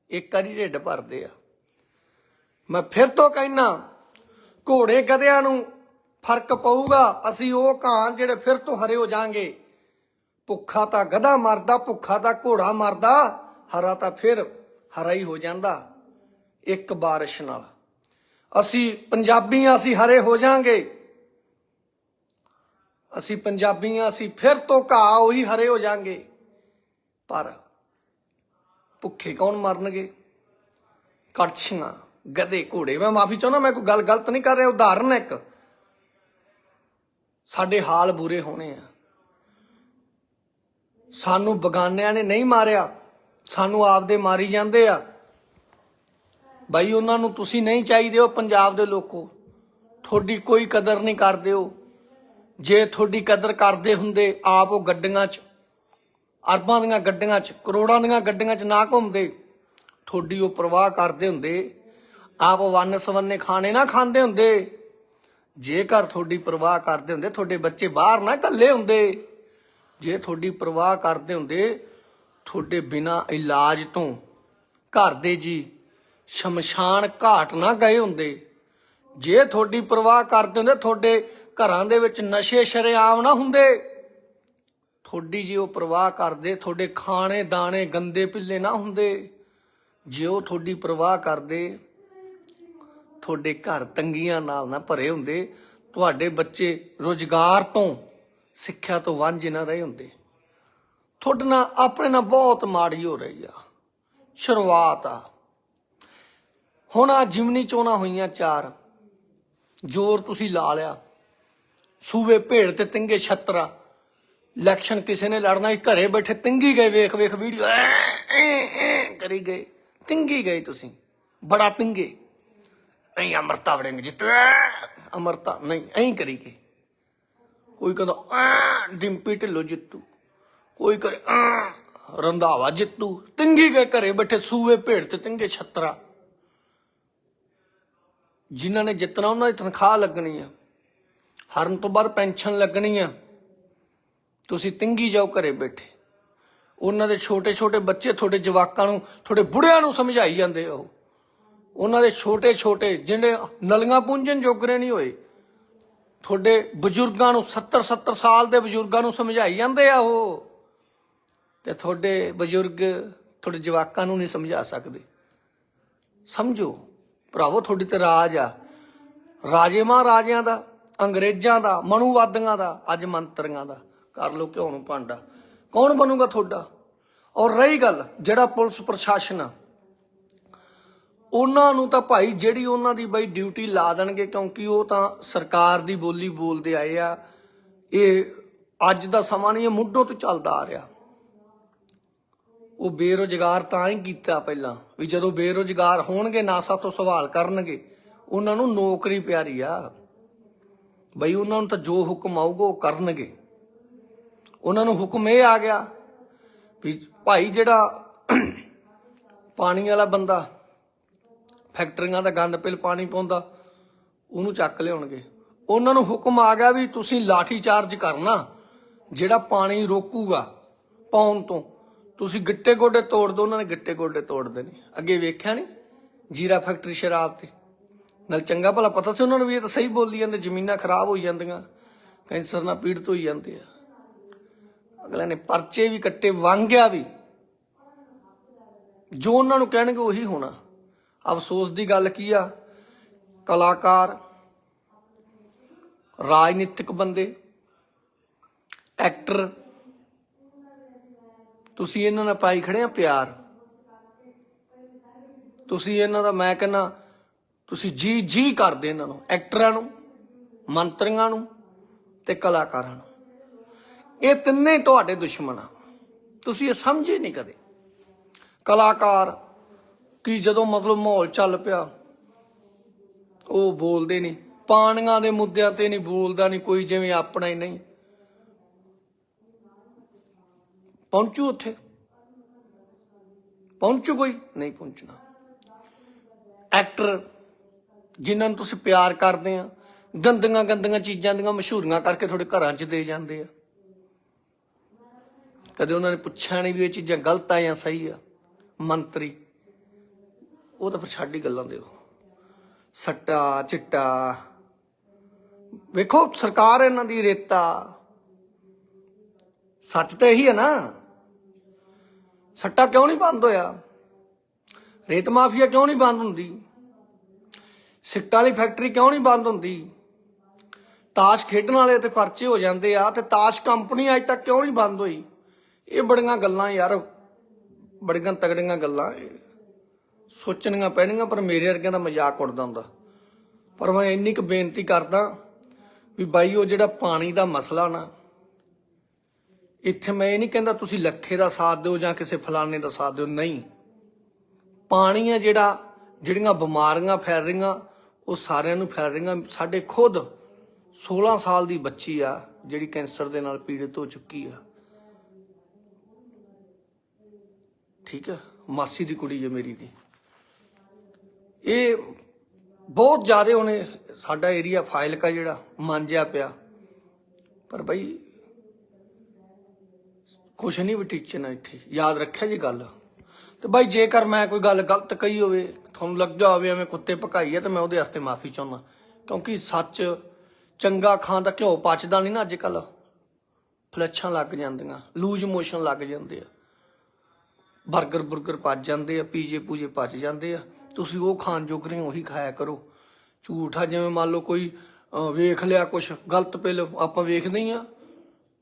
S1: ਇੱਕ ਵਾਰੀ ਢਿੱਡ ਭਰਦੇ ਆ। ਮੈਂ ਫਿਰ ਤੋਂ ਕਹਿਣਾ ਘੋੜੇ ਗਧਿਆਂ ਨੂੰ ਫ਼ਰਕ ਪਊਗਾ, ਅਸੀਂ ਉਹ ਕਾਂ ਜਿਹੜੇ ਫਿਰ ਤੋਂ ਹਰੇ ਹੋ ਜਾਾਂਗੇ ਭੁੱਖਾ ਤਾਂ ਗਧਾ ਮਰਦਾ, ਭੁੱਖਾ ਤਾਂ ਘੋੜਾ ਮਰਦਾ, ਹਰਾ ਤਾਂ ਫਿਰ ਹਰਾ ਹੀ ਹੋ ਜਾਂਦਾ, ਇੱਕ ਬਾਰਿਸ਼ ਨਾਲ। ਅਸੀਂ ਪੰਜਾਬੀਆਂ, ਅਸੀਂ ਹਰੇ ਹੋ ਜਾਾਂਗੇ ਅਸੀਂ ਪੰਜਾਬੀਆਂ, ਅਸੀਂ ਫਿਰ ਤੋਂ ਘਾਹ ਉਹੀ ਹਰੇ ਹੋ ਜਾਾਂਗੇ ਪਰ ਭੁੱਖੇ ਕੌਣ ਮਰਨਗੇ? ਕੜਛੀਆਂ, ਗਧੇ, ਘੋੜੇ। ਮੈਂ ਮਾਫੀ ਚਾਹੁੰਦਾ, ਮੈਂ ਕੋਈ ਗੱਲ ਗਲਤ ਨਹੀਂ ਕਰ ਰਿਹਾ, ਉਦਾਹਰਨ ਹੈ ਇੱਕ। ਸਾਡੇ ਹਾਲ ਬੁਰੇ ਹੋਣੇ ਆ। ਸਾਨੂੰ ਬਗਾਨਿਆਂ ਨੇ ਨਹੀਂ ਮਾਰਿਆ, ਸਾਨੂੰ ਆਪਦੇ ਮਾਰੀ ਜਾਂਦੇ ਆ। ਬਾਈ, ਉਹਨਾਂ ਨੂੰ ਤੁਸੀਂ ਨਹੀਂ ਚਾਹੀਦੇ ਹੋ ਪੰਜਾਬ ਦੇ ਲੋਕੋ। ਤੁਹਾਡੀ ਕੋਈ ਕਦਰ ਨਹੀਂ ਕਰਦੇ ਹੋ ਜੇ ਤੁਹਾਡੀ ਕਦਰ ਕਰਦੇ ਹੁੰਦੇ, ਆਪ ਉਹ ਗੱਡੀਆਂ 'ਚ ਅਰਬਾਂ ਦੀਆਂ ਗੱਡੀਆਂ 'ਚ, ਕਰੋੜਾਂ ਦੀਆਂ ਗੱਡੀਆਂ 'ਚ ਨਾ ਘੁੰਮਦੇ। ਤੁਹਾਡੀ ਉਹ ਪਰਵਾਹ ਕਰਦੇ ਹੁੰਦੇ। ਆਪ ਵੰਨ ਸਵੰਨੇ ਖਾਣੇ ਨਾ ਖਾਂਦੇ ਹੁੰਦੇ। ਜੇਕਰ ਤੁਹਾਡੀ ਪਰਵਾਹ ਕਰਦੇ ਹੁੰਦੇ ਤੁਹਾਡੇ ਬੱਚੇ ਬਾਹਰ ਨਾ ਇਕੱਲੇ ਹੁੰਦੇ। ਜੇ ਤੁਹਾਡੀ ਪਰਵਾਹ ਕਰਦੇ ਹੁੰਦੇ ਤੁਹਾਡੇ ਬਿਨਾ ਇਲਾਜ ਤੋਂ ਘਰ ਦੇ ਜੀ ਸ਼ਮਸ਼ਾਨ ਘਾਟ ਨਾ ਗਏ ਹੁੰਦੇ। ਜੇ ਤੁਹਾਡੀ ਪਰਵਾਹ ਕਰਦੇ ਹੁੰਦੇ ਤੁਹਾਡੇ ਘਰਾਂ ਦੇ ਵਿੱਚ ਨਸ਼ੇ ਸ਼ਰੇਆਮ ਨਾ ਹੁੰਦੇ। ਤੁਹਾਡੀ ਜੇ ਉਹ ਪ੍ਰਵਾਹ ਕਰਦੇ ਤੁਹਾਡੇ ਖਾਣੇ, ਦਾਣੇ, ਗੰਦੇ ਪਿੱਲੇ ਨਾ ਹੁੰਦੇ। ਜੇ ਉਹ ਤੁਹਾਡੀ ਪ੍ਰਵਾਹ ਕਰਦੇ ਤੁਹਾਡੇ ਘਰ ਤੰਗੀਆਂ ਨਾਲ ਨਾ ਭਰੇ ਹੁੰਦੇ, ਤੁਹਾਡੇ ਬੱਚੇ ਰੋਜ਼ਗਾਰ ਤੋਂ, ਸਿੱਖਿਆ ਤੋਂ ਵਾਂਝੇ ਨਾ ਰਹੇ ਹੁੰਦੇ। ਤੁਹਾਡੇ ਨਾਲ, ਆਪਣੇ ਨਾਲ ਬਹੁਤ ਮਾੜੀ ਹੋ ਰਹੀ ਆ। ਸ਼ੁਰੂਆਤ ਆ। ਹੁਣ ਆ ਜਿਮਨੀ ਚੋਣਾਂ ਹੋਈਆਂ ਚਾਰ। ਜ਼ੋਰ ਤੁਸੀਂ ਲਾ ਲਿਆ। ਸੂਵੇ ਭੇੜ ਤੇ ਤਿੰਗੇ ਛਤਰਾ ਇਲੈਕਸ਼ਨ ਕਿਸੇ ਨੇ ਲੜਨਾ ਹੀ ਘਰੇ ਬੈਠੇ ਤਿੰਗੀ ਗਏ, ਵੇਖ ਵੇਖ ਵੀਡੀਓ ਕਰੀ ਗਏ। ਤਿੰਗੀ ਗਏ ਤੁਸੀਂ, ਬੜਾ ਤਿੰਗੇ ਨਹੀਂ, ਅਮਰਤਾ ਵੜेंगे ਜਿੱਤ ਅਮਰਤਾ, ਨਹੀਂ, ਐਂ ਕਰੀ ਗਏ। ਕੋਈ ਕਹਿੰਦਾ ਡਿੰਪੀ ਢਿੱਲੋਂ ਜਿੱਤੂ। ਕੋਈ ਕਰੇ ਰੰਧਾਵਾ ਜਿੱਤੂ। ਤਿੰਗੀ ਗਏ ਘਰੇ ਬੈਠੇ, ਸੂਏ ਭੇੜ ਤੇ ਤਿੰਗੇ ਛਤਰਾ। ਜਿਨ੍ਹਾਂ ਨੇ ਜਿੱਤਣਾ, ਉਹਨਾਂ ਦੀ ਤਨਖਾਹ ਲੱਗਣੀ ਆ। ਹਰਨ ਤੋਂ ਬਾਅਦ ਪੈਨਸ਼ਨ ਲੱਗਣੀ ਆ। ਤੁਸੀਂ ਤਿੰਗੀ ਜਾਓ ਘਰੇ ਬੈਠੇ। ਉਹਨਾਂ ਦੇ ਛੋਟੇ ਛੋਟੇ ਬੱਚੇ ਤੁਹਾਡੇ ਜਵਾਕਾਂ ਨੂੰ, ਤੁਹਾਡੇ ਬੁੜਿਆਂ ਨੂੰ ਸਮਝਾਈ ਜਾਂਦੇ ਉਹ। ਉਹਨਾਂ ਦੇ ਛੋਟੇ ਛੋਟੇ ਜਿਹੜੇ ਨਲੀਆਂ ਪੁੰਜਣ ਜੋਗਰੇ ਨਹੀਂ ਹੋਏ, ਤੁਹਾਡੇ ਬਜ਼ੁਰਗਾਂ ਨੂੰ 70 70 ਸਾਲ ਦੇ ਬਜ਼ੁਰਗਾਂ ਨੂੰ ਸਮਝਾਈ ਜਾਂਦੇ ਆ ਉਹ। ਤੇ ਤੁਹਾਡੇ ਬਜ਼ੁਰਗ ਤੁਹਾਡੇ ਜਵਾਕਾਂ ਨੂੰ ਨਹੀਂ ਸਮਝਾ ਸਕਦੇ। ਸਮਝੋ, ਭਰਾਵੋ, ਤੁਹਾਡੀ ਤੇ ਰਾਜ ਆ। ਰਾਜੇ ਮਹਾਰਾਜਿਆਂ ਦਾ, ਅੰਗਰੇਜ਼ਾਂ ਦਾ, ਮਨੂਵਾਦੀਆਂ ਦਾ, ਅੱਜ ਮੰਤਰੀਆਂ ਦਾ। ਕਰ ਲੋ ਕਿਉਂ ਨੂੰ ਭਾਂਡਾ? ਕੌਣ ਬਣੂਗਾ ਤੁਹਾਡਾ? ਔਰ ਰਹੀ ਗੱਲ, ਜਿਹੜਾ ਪੁਲਿਸ ਪ੍ਰਸ਼ਾਸਨ ਆ, ਉਹਨਾਂ ਨੂੰ ਤਾਂ ਭਾਈ ਜਿਹੜੀ ਉਹਨਾਂ ਦੀ ਬਈ ਡਿਊਟੀ ਲਾ ਦੇਣਗੇ, ਕਿਉਂਕਿ ਉਹ ਤਾਂ ਸਰਕਾਰ ਦੀ ਬੋਲੀ ਬੋਲਦੇ ਆਏ ਆ। ਇਹ ਅੱਜ ਦਾ ਸਮਾਂ ਨਹੀਂ, ਇਹ ਮੁੱਢੋਂ ਤੋਂ ਚੱਲਦਾ ਆ ਰਿਹਾ। ਉਹ ਬੇਰੋਜ਼ਗਾਰ ਤਾਂ ਹੀ ਕੀਤਾ ਪਹਿਲਾਂ, ਵੀ ਜਦੋਂ ਬੇਰੋਜ਼ਗਾਰ ਹੋਣਗੇ, ਨਾਸਾ ਤੋਂ ਸਵਾਲ ਕਰਨਗੇ, ਉਹਨਾਂ ਨੂੰ ਨੌਕਰੀ ਪਿਆਰੀ ਆ। ਬਈ ਉਹਨਾਂ ਨੂੰ ਤਾਂ ਜੋ ਹੁਕਮ ਆਊਗਾ, ਉਹ ਕਰਨਗੇ। ਉਹਨਾਂ ਨੂੰ ਹੁਕਮ ਇਹ ਆ ਗਿਆ ਵੀ ਭਾਈ ਜਿਹੜਾ ਪਾਣੀ ਵਾਲਾ ਬੰਦਾ ਫੈਕਟਰੀਆਂ ਦਾ ਗੰਦ ਪਿਲ ਪਾਣੀ ਪਾਉਂਦਾ, ਉਹਨੂੰ ਚੱਕ ਲਿਆਉਣਗੇ। ਉਹਨਾਂ ਨੂੰ ਹੁਕਮ ਆ ਗਿਆ ਵੀ ਤੁਸੀਂ ਲਾਠੀ ਚਾਰਜ ਕਰਨਾ, ਜਿਹੜਾ ਪਾਣੀ ਰੋਕੂਗਾ ਪਾਉਣ ਤੋਂ। ਤੁਸੀਂ ਗਿੱਟੇ ਗੋਡੇ ਤੋੜ ਦੋ ਉਹਨਾਂ ਨੇ ਗਿੱਟੇ ਗੋਡੇ ਤੋੜ ਦੇਣੇ। ਅੱਗੇ ਵੇਖਿਆ ਨਹੀਂ? ਜੀਰਾ ਫੈਕਟਰੀ ਸ਼ਰਾਬ ਤੇ। ਨਾਲ ਚੰਗਾ ਭਲਾ ਪਤਾ ਸੀ ਉਹਨਾਂ ਨੂੰ ਵੀ ਇਹ ਤਾਂ ਸਹੀ ਬੋਲਦੀ ਜਾਂਦੇ, ਜ਼ਮੀਨਾਂ ਖਰਾਬ ਹੋਈ ਜਾਂਦੀਆਂ। ਕੈਂਸਰ ਨਾਲ ਪੀੜਤ ਹੋਈ ਜਾਂਦੇ ਆ। ਅਗਲੇ ਨੇ ਪਰਚੇ ਵੀ ਕੱਟੇ, ਵਾਂਗਿਆ ਵੀ। ਜੋ ਉਹਨਾਂ ਨੂੰ ਕਹਿਣਗੇ ਉਹੀ ਹੋਣਾ। ਅਫਸੋਸ ਦੀ ਗੱਲ ਕੀ ਆ? ਕਲਾਕਾਰ, ਰਾਜਨੀਤਿਕ ਬੰਦੇ, ਐਕਟਰ, ਤੁਸੀਂ ਇਹਨਾਂ ਨਾਲ ਪਾਈ ਖੜੇ ਆ ਪਿਆਰ? ਤੁਸੀਂ ਇਹਨਾਂ ਦਾ, ਮੈਂ ਕਹਿੰਦਾ, ਤੁਸੀਂ ਜੀ ਜੀ ਕਰਦੇ ਇਹਨਾਂ ਨੂੰ, ਐਕਟਰਾਂ ਨੂੰ, ਮੰਤਰੀਆਂ ਨੂੰ ਤੇ ਕਲਾਕਾਰਾਂ ਨੂੰ। ਇਹ ਤਿੰਨੇ ਤੁਹਾਡੇ ਦੁਸ਼ਮਣ ਆ। ਤੁਸੀਂ ਇਹ ਸਮਝੇ ਨਹੀਂ ਕਦੇ। ਕਲਾਕਾਰ ਕੀ ਜਦੋਂ ਮਤਲਬ ਮਾਹੌਲ ਚੱਲ ਪਿਆ, ਉਹ ਬੋਲਦੇ ਨਹੀਂ। ਪਾਣੀਆਂ ਦੇ ਮੁੱਦਿਆਂ ਤੇ ਨਹੀਂ ਬੋਲਦਾ, ਨਹੀਂ ਕੋਈ ਜਿਵੇਂ ਆਪਣਾ ਹੀ ਨਹੀਂ। ਪਹੁੰਚੂ ਉੱਥੇ। ਪਹੁੰਚੂ ਕੋਈ? ਨਹੀਂ ਪਹੁੰਚਣਾ। ਐਕਟਰ ਜਿਨ੍ਹਾਂ ਨੂੰ ਤੁਸੀਂ ਪਿਆਰ ਕਰਦੇ ਆ ਗੰਦੀਆਂ ਗੰਦੀਆਂ ਚੀਜ਼ਾਂ ਦੀਆਂ ਮਸ਼ਹੂਰੀਆਂ ਕਰਕੇ ਤੁਹਾਡੇ ਘਰਾਂ 'ਚ ਦੇ ਜਾਂਦੇ ਆ। ਕਦੇ ਉਹਨਾਂ ਨੇ ਪੁੱਛਿਆ ਨਹੀਂ ਵੀ ਇਹ ਚੀਜ਼ਾਂ ਗਲਤ ਆ ਜਾਂ ਸਹੀ ਆ। ਮੰਤਰੀ, ਉਹ ਤਾਂ ਫਿਰ ਛੱਡ ਹੀ ਗੱਲਾਂ ਦਿਓ ਸੱਟਾ, ਚਿੱਟਾ। ਵੇਖੋ, ਸਰਕਾਰ ਇਹਨਾਂ ਦੀ ਰੇਤਾ। ਸੱਚ ਤਾਂ ਇਹੀ ਹੈ ਨਾ। ਸੱਟਾ ਕਿਉਂ ਨਹੀਂ ਬੰਦ ਹੋਇਆ? ਰੇਤ ਮਾਫੀਆ ਕਿਉਂ ਨਹੀਂ ਬੰਦ ਹੁੰਦੀ? ਸਿੱਟਾਂ ਵਾਲੀ ਫੈਕਟਰੀ ਕਿਉਂ ਨਹੀਂ ਬੰਦ ਹੁੰਦੀ? ਤਾਸ਼ ਖੇਡਣ ਵਾਲੇ ਤੇ ਪਰਚੇ ਹੋ ਜਾਂਦੇ ਆ ਤੇ ਤਾਸ਼ ਕੰਪਨੀ ਅਜ ਤੱਕ ਕਿਉਂ ਨਹੀਂ ਬੰਦ ਹੋਈ? ਇਹ ਬੜੀਆਂ ਗੱਲਾਂ ਯਾਰ, ਬੜੀਆਂ ਤਗੜੀਆਂ ਗੱਲਾਂ। ਸੋਚਣੀਆਂ ਪੈਣੀਆਂ, ਪਰ ਮੇਰੇ ਵਰਗਿਆਂ ਦਾ ਮਜ਼ਾਕ ਉੜਦਾ ਹੁੰਦਾ। ਪਰ ਮੈਂ ਇੰਨੀ ਕੁ ਬੇਨਤੀ ਕਰਦਾ ਵੀ ਬਾਈ, ਉਹ ਜਿਹੜਾ ਪਾਣੀ ਦਾ ਮਸਲਾ ਨਾ, ਇੱਥੇ ਮੈਂ ਇਹ ਨਹੀਂ ਕਹਿੰਦਾ ਤੁਸੀਂ ਲੱਖੇ ਦਾ ਸਾਥ ਦਿਓ ਜਾਂ ਕਿਸੇ ਫਲਾਣੇ ਦਾ ਸਾਥ ਦਿਓ, ਨਹੀਂ। ਪਾਣੀ ਆ ਜਿਹੜਾ, ਜਿਹੜੀਆਂ ਬਿਮਾਰੀਆਂ ਫੈਲ ਰਹੀਆਂ, ਉਹ ਸਾਰਿਆਂ ਨੂੰ ਫੈਲ ਰਹੀਆਂ। ਸਾਡੇ ਖੁਦ 16 ਸਾਲ ਦੀ ਬੱਚੀ ਆ, ਜਿਹੜੀ ਕੈਂਸਰ ਦੇ ਨਾਲ ਪੀੜਿਤ ਹੋ ਚੁੱਕੀ ਆ। ਠੀਕ ਹੈ, ਮਾਸੀ ਦੀ ਕੁੜੀ ਹੈ ਮੇਰੀ ਦੀ। ਇਹ ਬਹੁਤ ਜ਼ਿਆਦਾ ਉਹਨੇ ਸਾਡਾ ਏਰੀਆ ਫਾਇਲਕਾ ਜਿਹੜਾ, ਮਾਂਜਿਆ ਪਿਆ। ਪਰ ਬਈ, ਕੁਛ ਨਹੀਂ ਵੀ ਟੀਚਰ ਇੱਥੇ, ਯਾਦ ਰੱਖਿਆ ਜੀ ਗੱਲ। ਤੇ ਬਾਈ ਜੇਕਰ ਮੈਂ ਕੋਈ ਗੱਲ ਗਲਤ ਕਹੀ ਹੋਵੇ, ਤੁਹਾਨੂੰ ਲੱਗਦਾ ਹੋਵੇ ਐਵੇਂ ਕੁੱਤੇ ਭਕਾਈ ਹੈ, ਤਾਂ ਮੈਂ ਉਹਦੇ ਵਾਸਤੇ ਮਾਫੀ ਚਾਹੁੰਦਾ। ਕਿਉਂਕਿ ਸੱਚ ਚੰਗਾ ਖਾਂ ਦਾ ਘਿਓ ਪਚਦਾ ਨਹੀਂ ਨਾ ਅੱਜ ਕੱਲ ਫਲੈਛਾਂ ਲੱਗ ਜਾਂਦੀਆਂ ਲੂਜ ਮੋਸ਼ਨ ਲੱਗ ਜਾਂਦੇ ਆ। 버ਗਰ ਬੁਰਗਰ ਪਚ ਜਾਂਦੇ ਆ, ਪੀਜੇ ਪੂਜੇ ਪਚ ਜਾਂਦੇ ਆ। ਤੁਸੀਂ ਉਹ ਖਾਣ ਜੋਗਰੇ ਉਹੀ ਖਾਇਆ ਕਰੋ। ਝੂਠਾ ਜਿਵੇਂ ਮੰਨ ਲਓ ਕੋਈ ਵੇਖ ਲਿਆ ਕੁਛ, ਗਲਤ ਪਹਿਲ ਆਪਾਂ ਵੇਖਦੇ ਹੀ ਆ।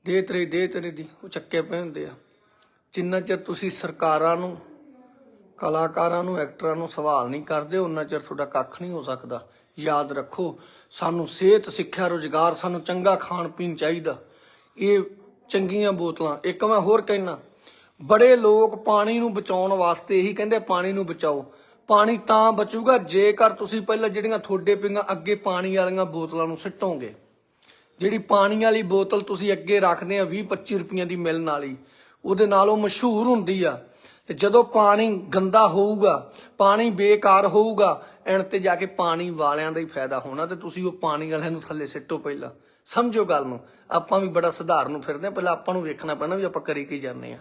S1: ਦੇ ਤੇਰੇ ਦੇ ਤੇਰੇ ਦੀ, ਉਹ ਚੱਕੇ ਪਏ ਹੁੰਦੇ ਆ। ਜਿੰਨਾ ਚਿਰ ਤੁਸੀਂ ਸਰਕਾਰਾਂ ਨੂੰ, ਕਲਾਕਾਰਾਂ ਨੂੰ, ਐਕਟਰਾਂ ਨੂੰ ਸਵਾਲ ਨਹੀਂ ਕਰਦੇ ਉਹਨਾਂ ਚਿਰ ਤੁਹਾਡਾ ਕੱਖ ਨਹੀਂ ਹੋ ਸਕਦਾ। ਯਾਦ ਰੱਖੋ, ਸਾਨੂੰ ਸਿਹਤ, ਸਿੱਖਿਆ, ਰੋਜ਼ਗਾਰ ਸਾਨੂੰ ਚੰਗਾ ਖਾਣ ਪੀਣ ਚਾਹੀਦਾ। ਇਹ ਚੰਗੀਆਂ ਬੋਤਲਾਂ, ਇੱਕ ਮੈਂ ਹੋਰ ਕਹਿਣਾ ਬੜੇ ਲੋਕ ਪਾਣੀ ਨੂੰ ਬਚਾਉਣ ਵਾਸਤੇ ਹੀ ਕਹਿੰਦੇ ਪਾਣੀ ਨੂੰ ਬਚਾਓ। ਪਾਣੀ ਤਾਂ ਬਚੂਗਾ, ਜੇਕਰ ਤੁਸੀਂ ਪਹਿਲਾਂ ਜਿਹੜੀਆਂ ਤੁਹਾਡੇ ਪਿੰਗਾਂ ਅੱਗੇ ਪਾਣੀ ਵਾਲੀਆਂ ਬੋਤਲਾਂ ਨੂੰ ਸਿੱਟੋਗੇ, ਜਿਹੜੀ ਪਾਣੀ ਵਾਲੀ ਬੋਤਲ ਤੁਸੀਂ ਅੱਗੇ ਰੱਖਦੇ ਆ 20 25 ਰੁਪਈਆਂ ਦੀ ਮਿਲਣ ਵਾਲੀ, ਉਹਦੇ ਨਾਲ ਉਹ ਮਸ਼ਹੂਰ ਹੁੰਦੀ ਆ। ਤੇ ਜਦੋਂ ਪਾਣੀ ਗੰਦਾ ਹੋਊਗਾ, ਪਾਣੀ ਬੇਕਾਰ ਹੋਊਗਾ, ਐਣ ਤੇ ਜਾ ਕੇ ਪਾਣੀ ਵਾਲਿਆਂ ਦਾ ਹੀ ਫਾਇਦਾ ਹੋਣਾ, ਤੇ ਤੁਸੀਂ ਉਹ ਪਾਣੀ ਵਾਲਿਆਂ ਨੂੰ ਥੱਲੇ ਸਿੱਟੋ ਪਹਿਲਾਂ। ਸਮਝੋ ਗੱਲ ਨੂੰ, ਆਪਾਂ ਵੀ ਬੜਾ ਸਧਾਰਨ ਨੂੰ ਫਿਰਦੇ ਆ, ਪਹਿਲਾਂ ਆਪਾਂ ਨੂੰ ਵੇਖਣਾ ਪੈਣਾ ਵੀ ਆਪਾਂ ਕਰੀ ਕੀ ਜਾਂਦੇ ਆ।